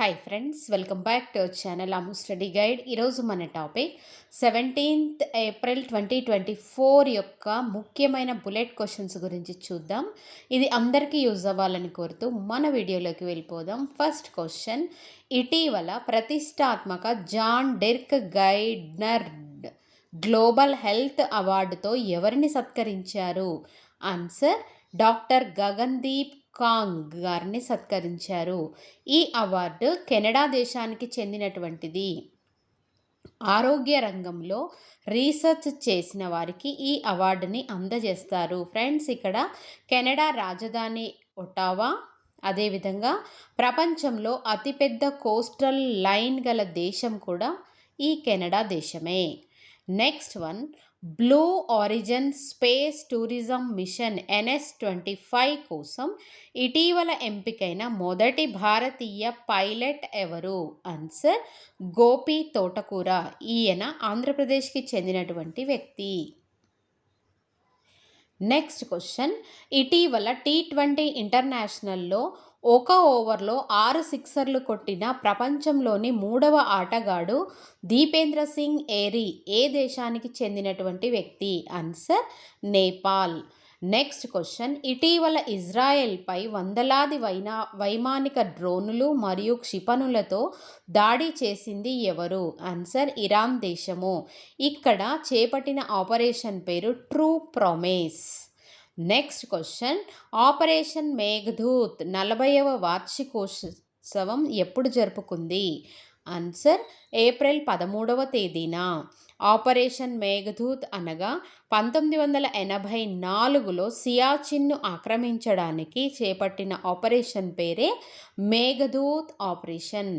Hi friends welcome back to our channel Amu study guide ఈరోజు మన topic seventeenth April twenty twenty four యొక్క ముఖ్యమైన bullet questions గురించి చూద్దాం. ఇది అందరికీ యూజ్ అవ్వాలని కోరుతూ మన వీడియోలోకి వెళ్ళిపోదాం. ఫస్ట్ క్వశ్చన్ ఇటీవల ప్రతిష్టాత్మక John Dirk Gairdner global health అవార్డుతో ఎవరిని సత్కరించారు? ఆన్సర్ డాక్టర్ గగన్దీప్ కాంగ్ గారిని సత్కరించారు. ఈ అవార్డు కెనడా దేశానికి చెందినటువంటిది. ఆరోగ్య రంగంలో రీసెర్చ్ చేసిన వారికి ఈ అవార్డుని అందజేస్తారు. ఫ్రెండ్స్ ఇక్కడ కెనడా రాజధాని ఒటావా. అదేవిధంగా ప్రపంచంలో అతిపెద్ద కోస్టల్ లైన్ గల దేశం కూడా ఈ కెనడా దేశమే. Next one Blue Origin space tourism mission NS twenty five కోసం ఇటీవల ఎంపికైన మొదటి భారతీయ పైలట్ ఎవరు? ఆన్సర్ గోపి తోటకూర ఈయన ఆంధ్రప్రదేశ్కి చెందినటువంటి వ్యక్తి. నెక్స్ట్ క్వశ్చన్ ఇటీవల టీ ట్వంటీ ఇంటర్నేషనల్లో ఒక ఓవర్లో ఆరు సిక్సర్లు కొట్టిన ప్రపంచంలోని మూడవ ఆటగాడు దీపేంద్ర సింగ్ ఏరి ఏ దేశానికి చెందినటువంటి వ్యక్తి? ఆన్సర్ నేపాల్. నెక్స్ట్ క్వశ్చన్ ఇటీవల ఇజ్రాయెల్పై వందలాది వైనా వైమానిక డ్రోనులు మరియు క్షిపణులతో దాడి చేసింది ఎవరు? ఆన్సర్ ఇరాన్ దేశము. ఇక్కడ చేపట్టిన ఆపరేషన్ పేరు True Promise next question operation Meghdoot నలభైవ వార్షికోత్సవం ఎప్పుడు జరుపుకుంది? ఆన్సర్ ఏప్రిల్ పదమూడవ తేదీన. ఆపరేషన్ మేఘదూత్ అనగా పంతొమ్మిది వందల ఎనభై నాలుగులో సియాచిన్ను ఆక్రమించడానికి చేపట్టిన ఆపరేషన్ పేరే Meghdoot operation.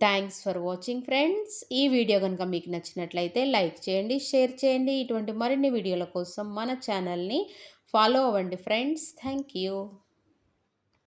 Thanks for watching friends. ఈ వీడియో కనుక మీకు నచ్చినట్లయితే లైక్ చేయండి షేర్ చేయండి. ఇటువంటి మరిన్ని వీడియోల కోసం మన ఛానల్ని ఫాలో అవ్వండి ఫ్రెండ్స్. Thank you.